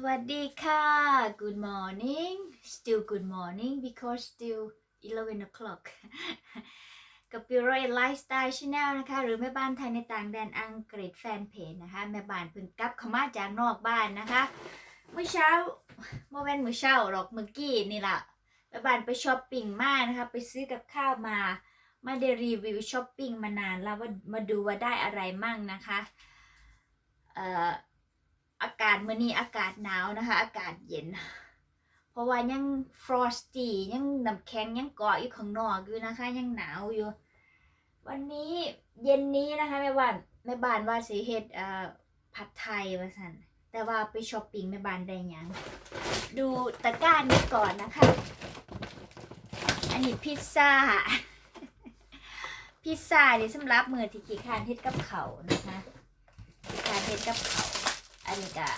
สวัสดีค่ะ Good morning still good morning because still 11 o'clock กับปิโรไลฟ์สไตล์ชาแนลนะคะ หรือแม่บ้านไทยในต่างแดนอังกฤษแฟนเพจนะคะ แม่บ้านเพิ่งกลับเข้ามาจากนอกบ้านนะคะเมื่อเช้าโมเมนต์เมื่อเช้าหรอกเมื่อกี้นี่แหละแม่บ้านไปช้อปปิ้งมานะคะ ไปซื้อกับข้าวมาไม่ได้รีวิวช้อปปิ้งมานานแล้วว่ามาดูว่าได้อะไรมั่งนะคะ เอ่อ อากาศมื้อนี้อากาศหนาวนะคะ อากาศเย็น เพราะว่ายังฟรอสตี้ยังน้ำแข็งยังเกาะอยู่ข้างนอกอยู่นะคะ ยังหนาวอยู่ วันนี้เย็นนี้นะคะแม่บ้านแม่บ้านว่าสิเฮ็ดเอ่อผัดไทยว่าซั่นแต่ว่าไปช้อปปิ้งแม่บ้านได้ยังดูตะกร้านี้ก่อนนะคะ อันนี้พิซซ่าพิซซ่านี่สำหรับมือที่ขี้คานเฮ็ดกับเขานะคะขี้คร้านเฮ็ดกับเขา อันนี้ก็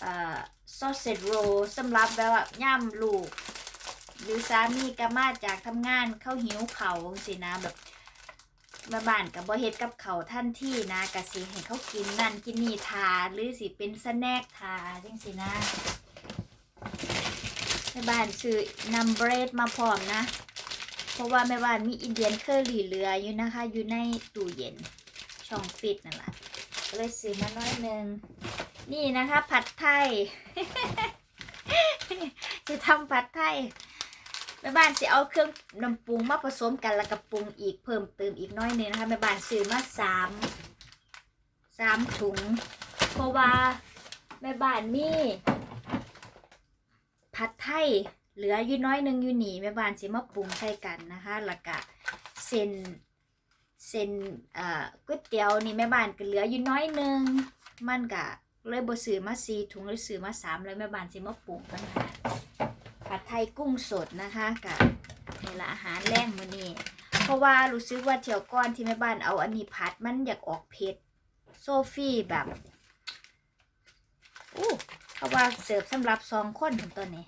เอ่อซอสเซจโรสำหรับแบบว่าย่ำลูก หรือสามีก็มาจากทำงานเข้าหิวเขาสินะแบบม่บ้านกับบ่เฮ็ดกับเขาท่านที่นะกะสิให้เขากินนั่นกินนี่ทาหรือสิเป็นสแน็คทาจังสินะแม่บ้านซื้อนำเบรดมาพร้อมนะ เพราะว่าแม่บ้านมีอินเดียนเคอรี่เหลืออยู่นะคะ อยู่ในตู้เย็นช่องฟิตนั่นแหละ เลยซื้อมาน้อยหนึ่งนี่นะคะ ผัดไทย จะทำผัดไทยแม่บ้านจะเอาเครื่องน้ำปรุงมาผสมกันแล้วก็ปรุงอีกเพิ่มเติมอีกน้อยหนึงนะคะแม่บ้านซื้อมาสามสามถุงเพราะว่าแม่บ้านมีผัดไทยเหลืออยู่น้อยหนึงอยู่หนีแม่บ้านสิมาปรุงใส่กันนะคะแล้วก็เส้น เส้นเอ่อก๋วยเตี๋ยวนี่แม่บ้านก็เหลืออยู่น้อยนึง มันก็เลยบ่ซื้อมาสี่ถุงเลยซื้อมาสามเลยแม่บ้านสิมาปรุงกันค่ะผัดไทยกุ้งสดนะคะกับนี่ละอาหารแรงมื้อนี้เพราะว่ารู้สึกว่าเที่ยวก่อนที่แม่บ้านเอาอันนี้ผัดมันอยากออกเผ็ดโซฟี่แบบอู้เขาว่าเสิร์ฟสำหรับสองคนถึงตัวนี้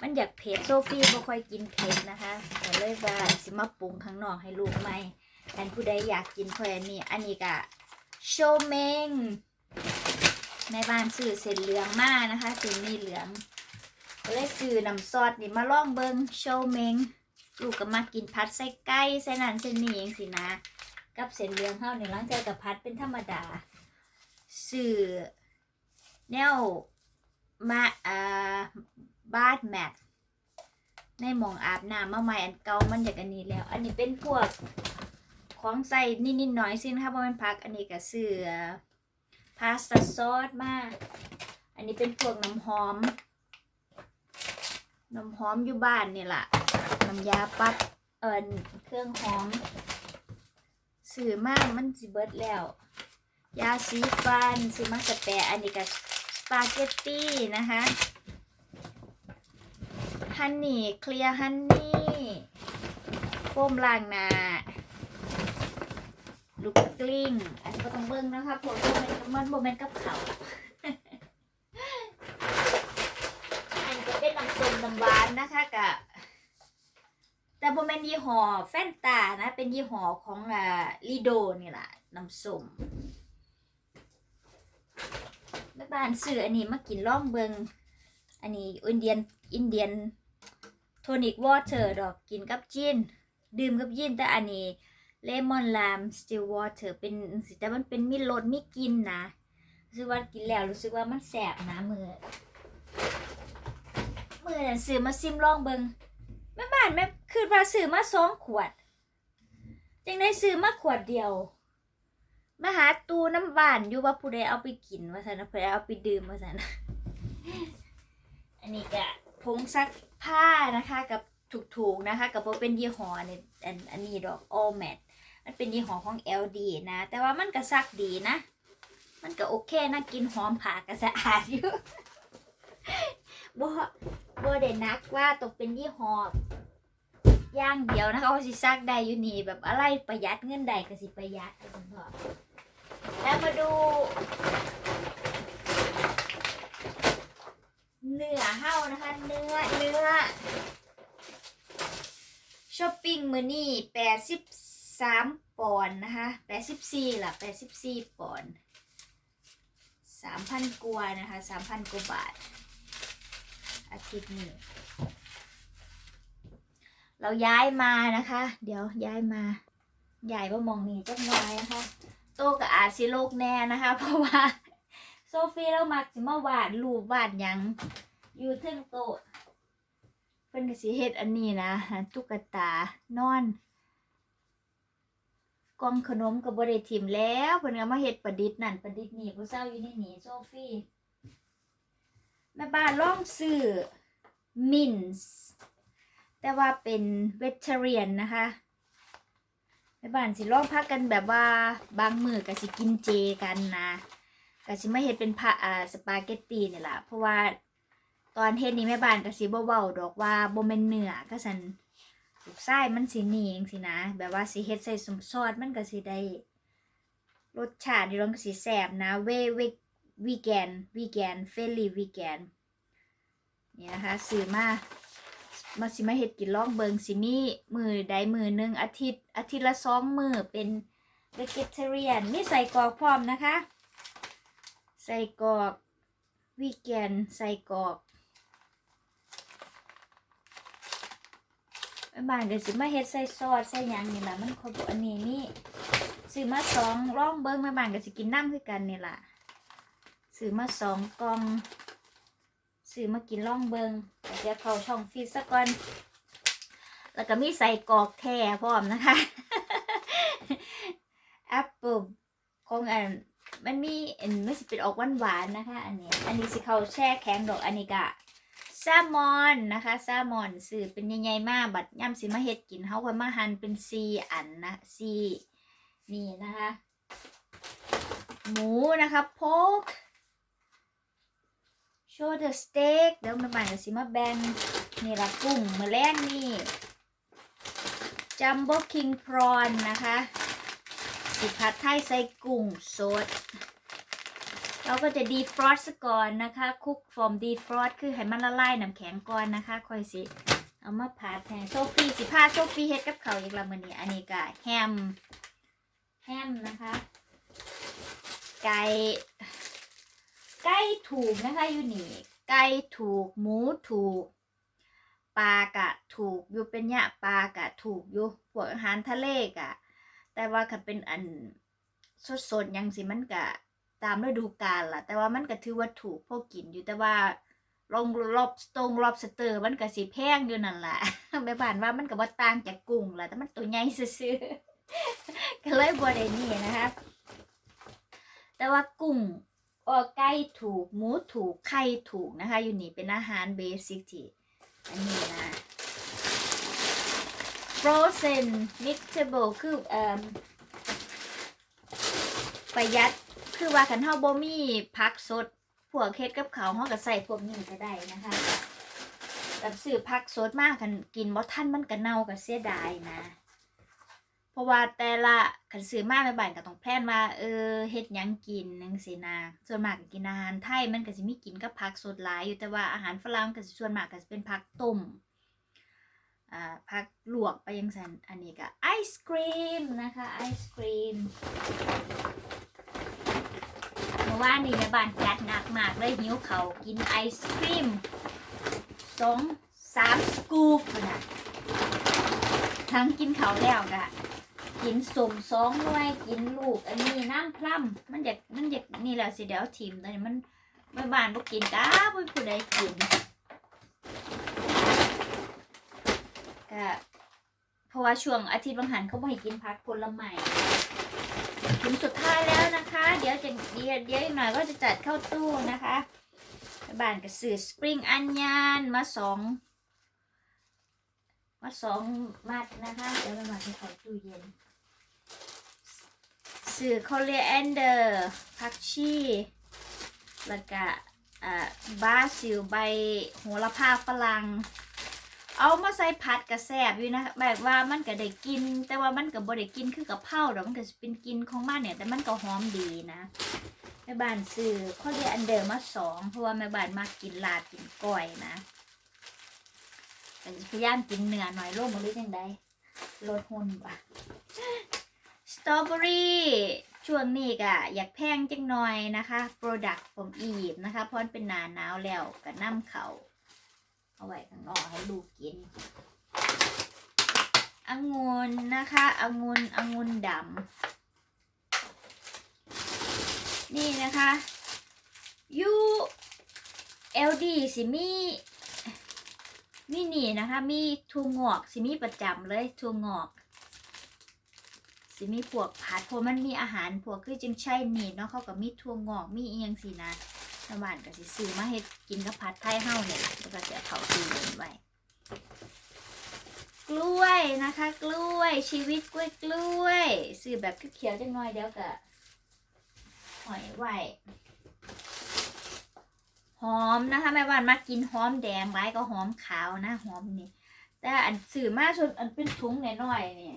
มันอยากเผ็ดโซฟี่บ่ค่อยกินเผ็ดนะคะก็เลยว่าสิมาปรุงข้างนอกให้ลูกใหม่แต่ผู้ใดอยากกินค่อยอันนี้อันนี้ก็โชเมงแม่บ้านซื้อเส้นเหลืองมานะคะเส้นนี้เหลืองก็เลยซื้อน้ำซอสนี่มาลองเบิงโชเมงลูกก็มากินพัดใส่ไก่ใส่นันใส่นี่เองสินะ กับเส้นเหลืองเฮานี่หลังใจกกับพัดเป็นธรรมดาซื้อแนวมาอ่า บาดแมทในหมองอาบน้ำมาใหม่อันเก่ามันอยากอันนี้แล้ว อันนี้เป็นพวกของใส่นิดๆหน่อยๆสินะคะเพราะมันพักอันนี้ก็ซื้อพาสต้าซอสมาอันนี้เป็นพวกน้ำหอม น้ำหอมอยู่บ้านนี่แหละน้ำยาปัดเอินเครื่องหอมซื้อมากมันสิเบิดแล้ว ยาสีฟันซื้อมาสแปรอันนี้ก็สปาเกตตี้นะคะ ฮันนี่ เคลียร์ฮันนี่โฟมล้างหน้าลูกกลิ้งอันนี้ก็ต้องเบิ้งนะคะผมมันโมเมนต์กับเขาอันนี้ก็เป็นน้ำส้มน้ำหวานนะคะกะแต่โมเมนต์ยี่ห้อแฟนตานะ เป็นยี่ห้อของอ่าลีโดนี่แหละน้ำส้มแม่บ้านซื้ออันนี้มากินล่องเบิงอันนี้อินเดียนอินเดียน โทนิกวอเตอร์ดอกกินกับจินดื่มกับยินแต่อันนี้เลมอนลามสติลวอเตอร์เป็นสิแต่มันเป็นมีรสมีกินนะรู้สึกว่ากินแล้วรู้สึกว่ามันแสบนะมือมือนั่นซื้อมาซิมลองเบิงแม่บ้านแม่คือว่าซื้อมาสองขวดจังได้ซื้อมาขวดเดียวมาหาตูน้ำบานอยู่ว่าผู้ใดเอาไปกินว่าสันนะผู้ใดเอาไปดื่มว่าสันอันนี้ก็ ผงซักผ้านะคะกับถูกๆนะคะกับเป็นยี่ห้อเนี่ยอันนี้ดอก all matte มันเป็นยี่ห้อของ LD นะ แต่ว่ามันก็ซักดีนะ มันก็โอเคนะกินหอมผ่าก็สะอาดอยู่บ่บ่ได้นักว่าต้องเป็นยี่ห้อย่างเดียวนะคะเอาสิซักได้อยู่นี่แบบอะไรประหยัดเงินใดก็สิประหยัดก็พอแล้วมาดู เนื้อเห่านะคะ เนื้อเนื้อช้อปปิ้งมือนี่แปดสิบสามปอนด์นะคะแปดสิบสี่ละแปดสิบสี่ปอนด์สามพันกว่านะคะสามพันกว่าบาท อาทิตย์นี้ เราย้ายมานะคะ เดี๋ยวย้ายมาย้ายว่ามองนี่จังไว้นะคะ โตกับอาจสิโลกแน่นะคะ เพราะว่า โซฟีเรามักสิมาวาดรูปวาดหยังอยู่เทึงโต๊ะเพิ่นก็สิเฮ็ดอันนี้นะตุ๊กตานอนกล่องขนมก็บ่ได้ทิมแล้วเพิ่นก็มาเฮ็ดประดิษฐ์นั่นประดิษฐ์นี่ผู้เฒ่าอยู่ในนี่โซฟีแม่บ้านลองซื้อมินส์แต่ว่าเป็นเวจเทเรียนนะคะแม่บ้านสิลองพักกันแบบว่าบางมือก็สิกินเจกันนะ ก็สิมาเฮ็ดเป็นพะอ่าสปาเกตตีนี่ล่ะเพราะว่าตอนเฮ็ดนี่แม่บ้านก็สิบ่เว้าดอกว่าบ่แม่นเนื้อก็ซั่นลูกไส้มันสีนี่เองสินะ แบบว่าสีเฮ็ดใส่สมซอสมันก็สิได้รสชาติดีลองก็สิแซ่บนะเวเววีแกนวีแกนเฟลลี่วีแกนนี่นะคะซื้อมามาสิมาเฮ็ดกินลองเบิงสิมีมือใดมือหนึ่งอาทิตย์ อาทิตย์ละสองมือเป็นเวกเทเรียนมีใส่กรอกพร้อมนะคะ ใส่กรอกวีแกนใส่กรอกแม่บ้านก็สิมาเฮ็ดใส่ซอสใส่หยังนี่ล่ะมันครบอันนี้นี่ซื้อมาสองร่องเบิ้งแม่บ้านก็สิกินน้ำคือกันนี่ล่ะซื้อมาสองกล่องซื้อมากินร่องเบิ้งแต่จะเข้าช่องฟีดซะก่อน แล้วก็มีใส่กอกแท้พร้อมนะคะแอปเปิลของอัน มันมีอันไม่สิเป็นออกหวานๆนะคะ อันนี้ อันนี้สิเขาแช่แข็งดอกอันนี้กะแซลมอนนะคะแซลมอนสื่อเป็นใหญ่ๆมากบัดย่ำสิมาเฮ็ดกินเฮาค่อยมาหั่นเป็นซีอันนะซีนี่นะคะ หมูนะคะโพกโชว์เดอสเต็กเดี๋ยวมาบ่ายก็สิมาแบ่งนี่ละกุ้งมื้อแรกนี่จัมโบ้คิงพรอนนะคะ สิผัดไทยใส่กุ้งสด เราก็จะดีฟรอสก่อนนะคะคุกฟอร์มดีฟรอสคือให้มันละลายน้ำแข็งก่อนนะคะค่อยสิ เอามาผัดแทนโซฟีสิพาโซฟีเฮ็ดกับเขาอีกละมือนี้อันนี้ก็แฮม แฮมนะคะ ไก่ไก่ถูกนะคะอยู่นี่ไก่ถูกหมูถูกปลากะถูกอยู่เป็นเนี่ยปลากะถูกอยู่พวกอาหารทะเลกะ แต่ว่าคันเป็นอันสดๆยังสิมันกะตามฤดูกาลล่ะ แต่ว่ามันก็ถือว่าถูกพวกกินอยู่แต่ว่าลงรอบตรงรอบสเตอร์ มันก็สิแพงอยู่นั่นแหละแม่บ้านว่ามันก็บ่ต่างจากกุ้งแหละแต่มันตัวใหญ่ซื่อๆก็เลยบ่ได้นี่นะคะแต่ว่ากุ้งออไก่ถูกหมูถูกไข่ถูกนะคะ อยู่นี่เป็นอาหารเบสิกที่อันนี้นะ frozen mixable คือเอ่อประหยัดคือว่าคันเฮาบ่มีผักสดพวกเฮ็ดกับเขาวเฮาก็ใส่พวกนี้ก็ได้นะคะกับซื้อผักสดมากคันกินบ่ทันมันก็เน่าก็เสียดายนะ เพราะว่าแต่ละคันซื้อมาแม่บ้านก็ต้องแพลนว่าเออเฮ็ดหยังกินจังซี่นะส่วนมากก็กินอาหารไทยมันก็สิมีกินกับผักสดหลายอยู่แต่ว่าอาหารฝรั่งก็สิส่วนมากก็สิเป็นผักต้ม ผักลวกไปจังซั่นอันนี้ก็ไอศครีมนะคะไอศครีมเมื่อวานนี้แม่บ้านจัดหนักมากเลยหิวเขากินไอศครีมสองสามสกู๊ปนะทั้งกินเขาแล้วกะกินสมสองหน่วยกินลูกอันนี้น้ำพร่ำมันอยากมันอยากนี่แหละสิเดี๋ยวทีมตอนนี้มันแม่บ้านบ่กินก้าบ่มีผู้ใดกิน ก็เพราะว่าช่วงอาทิตย์บางหันเขาบ่ให้กินผักผลไม้ถึงสุดท้ายแล้วนะคะ เดี๋ยวจะเดี๋ยวเดี๋ยวอีกหน่อยก็จะจัดเข้าตู้นะคะบ้านก็ซื้อสปริงอันยานมาสองมาสองมัดนะคะเดี๋ยวไปมาที่ขาตู้เย็นซื้อคอเรียแอนเดอร์ผักชีแล้วก็อ่าบาซิลใบโหระพาฝรั่ง เอามาใส่ผัดกระแซบอยู่นะแบบว่ามันก็ได้กิน แต่ว่ามันก็บ่ได้กินคือกับเผาดอกมันก็เป็นกินของมันเนี่ย แต่มันก็หอมดีนะแม่บ้านซื้อเขาเรียอันเดิมมาสองเพราะว่าแม่บ้านมากกินลาบกินก้อยนะแต่พยายามกินเนื้อหน่อยโลกมันรู้ยังไงลดหุ่นปะสตรอเบอรี่ช่วงนี้ก็อยากแพงจังหน่อยนะคะ Product from Eve นะคะ เพราะมันเป็นหนาหนาวแล้วก็น้ำเขา เอาไว้ข้างนอกให้ลูกกินองุ่นนะคะองุ่นองุ่นดำนี่นะคะยูเอลดีสิมีมีนี่นะคะ มีทูงอกสิมีประจำเลยทูงอก สิมีพวกผัดเพราะมันมีอาหารพวกคือจังใช่นี่เนาะเขาก็มีทั่วงอกมีเอียงสินะ ชาวบ้านก็สิซื้อมาเฮ็ดกินกับผัดไทยเฮาเนี่ยแล้วก็จะเขาตู้เย็นไว้กล้วยนะคะ กล้วยชีวิตกล้วยกล้วยซื้อแบบเขียวๆจังหน่อยเดี๋ยวก็หอยไว้หอมนะคะแม่บ้านมากินหอมแดงไว้ก็หอมขาวนะหอมนี่แต่อันซื้อมาส่วนอันเป็นถุงน้อยๆนี่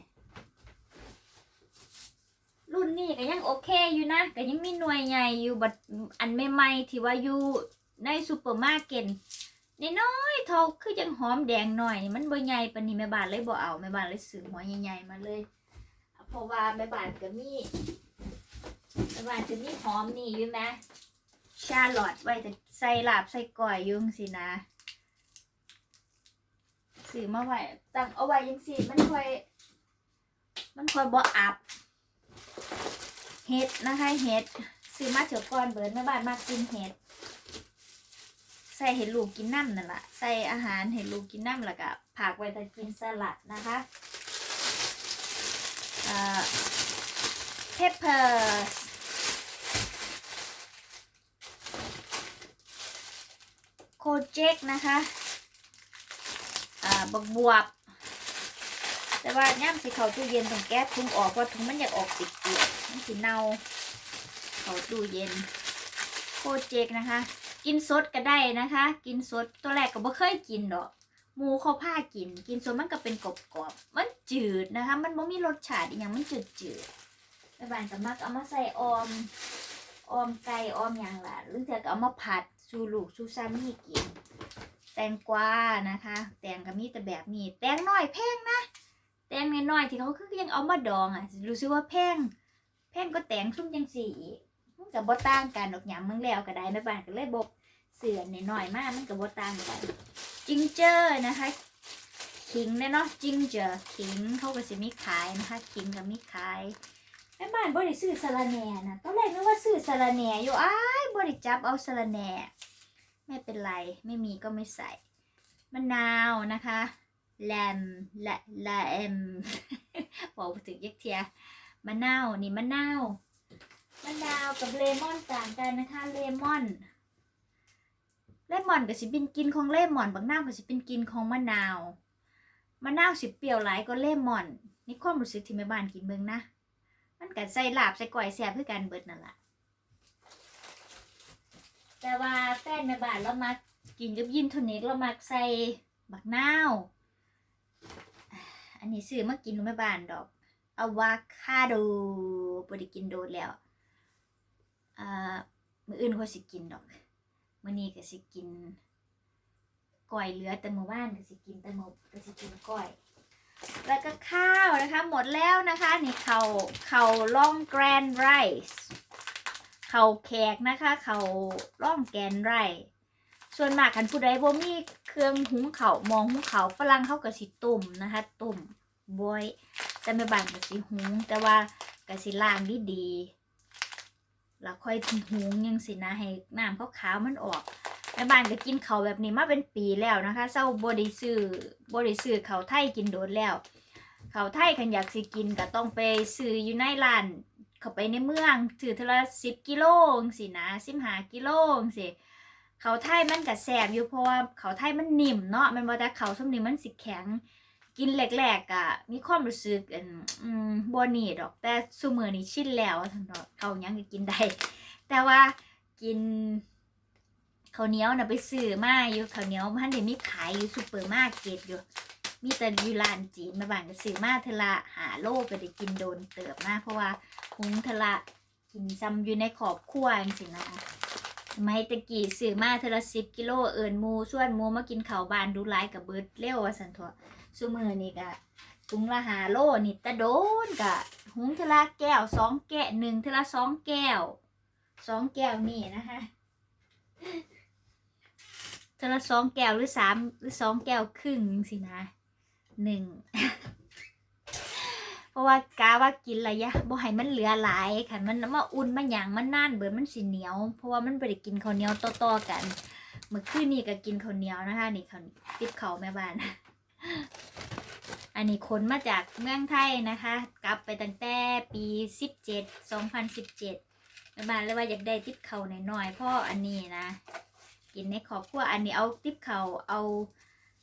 รุ่นนี้ก็ยังโอเคอยู่นะก็ยังมีหน่วยใหญ่อยู่บัดอันใหม่ๆที่ว่าอยู่ในซูเปอร์มาร์เก็ตนี่น้อยๆเท่าคือยังหอมแดงหน่อย มันบ่ใหญ่ปานนี้แม่บ้านเลยบ่เอาแม่บ้านเลยซื้อหัวใหญ่ๆมาเลย เพราะว่าแม่บ้านก็มีแม่บ้านจะมีหอมนี่อยู่ไหมชาลอตไว้แต่ใส่ลาบใส่ก้อยยุ่งสินะซื้อมาไว้ตั้งเอาไว้ยังสิมันค่อย มันค่อยบ่อับ เห็ดนะคะเห็ดซื้อมาเถอะก่อนเบิร์ดแม่บ้านมากกินเห็ดใส่เห็ดลูกกินน้ำนั่นแหละใส่อาหารเห็ดลูกกินน้ำแล้วก็ผักไว้แต่กินสลัดนะคะเอ่อ peppers โคเจกนะคะบักบวบ แต่ว่าย่ำสิเขาตู้เย็นต้องแก๊สถุงออกเพราะถุงมันอยากออกติดเกลือมันสิเน่าเขาตู้เย็นโคเจกนะคะ กินสดก็ได้นะคะ กินสดตัวแรกก็บ่เคยกินดอกหมูเขาผ้ากิน กินสดมันก็เป็นกรอบๆมันจืดนะคะ มันบ่มีรสชาติอย่างมันจืดจืดๆแม่บ้านก็มักเอามาใส่ออมออมไก่ออมอย่างละหรือเธอก็เอามาผัดชูลูกชูซามี่กิน แตงกวานะคะ แตงก็มีแต่แบบนี้ แตงน้อยแพงนะ แตงน้อยๆที่เขาคือยังเอามาดองอะรู้สึกว่าแพงแพงก็แตงซุ่มยังสีกมันกับบ่ต่างกันดอกหยำมึงแล้วก็ได้แม่บ้านก็เลยบกเสือนน้อยๆมากมันกับบ่ต่างกันจิงเจอร์นะคะขิงเนี่ยเนาะจิงเจอร์ขิงเขาก็จะมีขายนะคะขิงก็มีขายแม่บ้านบ่ได้ซื้อสะระแหน่นะตอนแรกนึกว่าซื้อสะระแหน่อยู่อ้ายบ่ได้จับเอาสะระแหน่ไม่เป็นไรไม่มีก็ไม่ใส่มะนาวนะคะ แลมละแลมบอกถึงยักเทียมะนาวนี่มะนาวมะนาวกับเลมอนต่างกันนะคะเลมอนเลมอนก็สิเป็นกินของเลมอนบางน้าวก็สิเป็นกินของมะนาวมะนาวสิเปรี้ยวหลายก็เลมอน นี่ความรู้สึกที่แม่บ้านกินเบิ่งนะ มันก็ใส่ลาบใส่ก้อยแซ่บคือกันเบิดนั่นแหละแต่ว่าแฟนแม่บ้านเรามากินกับยินโทนิกเรามักใส่บักนาว อันนี้ซื้อมากินไม่บ้านดอกอะวาคาโดบ่ได้กินโดนแล้วอ่ามื้ออื่นก็สิกินดอกมื้อนี้ก็สิกินก้อยเหลือแต่มื้อวานก็สิกินแต่มื้อก็สิกินก้อย แล้วก็ข้าวนะคะหมดแล้วนะคะนี่เขาเขาล่องแกรนไรซ์เขาแขกนะคะเขาล่องแกรนไรซ์ ส่วนมากคันผู้ใดบ่มีเครื่องหุงเขามองหุงเขาฝรั่งเขาก็สิตุ่มนะคะตุ่มบอยแต่แม่บานก็สิหุง แต่ว่าก็สิล้างดีๆแล้วค่อยหุงยังสินะให้น้ำขาวๆมันออกแม่บ้านก็กินเขาแบบนี้มาเป็นปีแล้วนะคะเศร้าบ่ได้ซื้อบ่ได้ซื้อเขาไทยกินโดนแล้ว เขาไทยคันอยากสิกินก็ต้องไปซื้ออยู่ในร้านเข้าไปในเมืองถือเทละสิบกิโลงสินะสิบหากิโลงสิ เขาไทยมันก็แสบอยู่เพราะว่าเขาไทยมันนิ่มเนาะมันว่าแต่เขาส้มนี่มันสิแข็ง กินแรกๆอะมีความรู้สึกอันอืมบ่นี่ดอก แต่ซุมื้อนี้ชินแล้วซั่นดอกเขายังก็กินได้แต่ว่ากินข้าวเหนียวน่ะไปซื้อมาอยู่ข้าวเหนียวมันได้มีขายอยู่ซุปเปอร์มาร์เก็ตอยู่มีแต่ยูรานจีนม่บ้านก็ซื้อมาเทละหาโลก็ได้กินโดนเติบมากเพราะว่าหุงทละกินซ้ำอยู่ในขอบครัวจังสินะ สมัยตะกี้ซื้อมาเทละสิบกิโลเอิญมูส่วนมูมากินข้าวบานดูไลายกับเบิร์ดเร็วว่าสันทวซุมือนี่ก็ถุงละหาโลนี่ตะโดนกะหุงเทละแก้วสองแก้วหนึ่งเทละสองแก้วสองแก้วนี่นะคะเทละสองแก้วหรือสามหรือสองแก้วครึ่งสินะหนึ่ง ราะว่ากาว่ากินระยะบ่ให้มันเหลือหลายค่ะมันมาอุ่นมันหยังมันน่านเบิดมันสิเหนียว เพราะว่ามันได้กินข้าวเหนียวต่อๆกันเมื่อคืนนี้ก็กินข้าวเหนียวนะคะนี่ข้าวติบเขาแม่บ้าน อันนี้คนมาจากเมืองไทยนะคะ กลับไปตั้งแต่ปี17 2017แม่บ้านเลยว่าอยากได้ติบเขาหน่อยๆเพราะอันนี้นะ กินในครอบครัวอันนี้เอาติบเขาเอา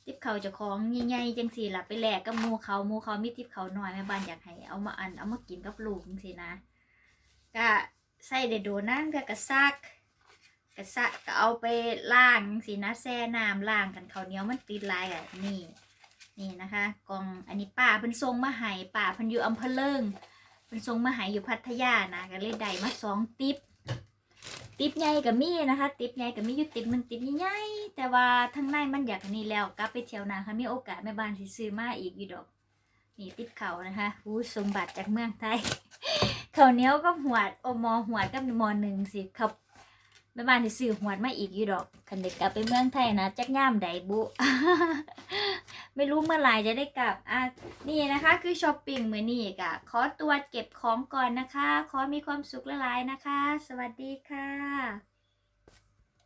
ติบเขาจ้าของใหญ่ๆจังสี่ล่ะไปแลกกับหมูเขาหมูเขามีติบเขาหน่อยแม่บ้านอยากให้เอามาอันเอามากินกับลูกจังสี่นะก็ใส่ได้โดนนั่นก็กระซักกระสะก็เอาไปล้างสินะแช่น้ำล้างกันเขาเหนียวมันติดลายอะนี่นี่นะคะกองอันนี้ป้าเพิ่นส่งมาให้ป้าพิ่นอยู่อำเภอเลิงเพิ่นส่งมาให้อยู่พัทยานะก็เลยได้มาสองติ๊บ ติ๊บใหญ่ก็มีนะคะ ติ๊บใหญ่ก็มีอยู่ติ๊บหนึ่งติ๊บใหญ่แต่ว่าทั้งในมันอยากนนี้แล้วกลับไปเที่ยวนาค่ะมีโอกาสแม่บ้านสิซื้อมาอีกอยู่ดอก นี่ติ๊บเขานะคะอู้สมบัติจากเมืองไทยเขาเนียวก็หวดโอมอหวดกับมอหนึ่งสิครับแม่บ้านที่ซื้อหวดมาอีกอยู่ดอกคันเด็กกลับไปเมืองไทยนะจักย่ามใดบุ ไม่รู้เมื่อไหร่จะได้กลับอะนี่นะคะคือช้อปปิ้งมือนี่กะขอตัวจเก็บของก่อนนะคะ ขอมีความสุขละลายนะคะ สวัสดีค่ะ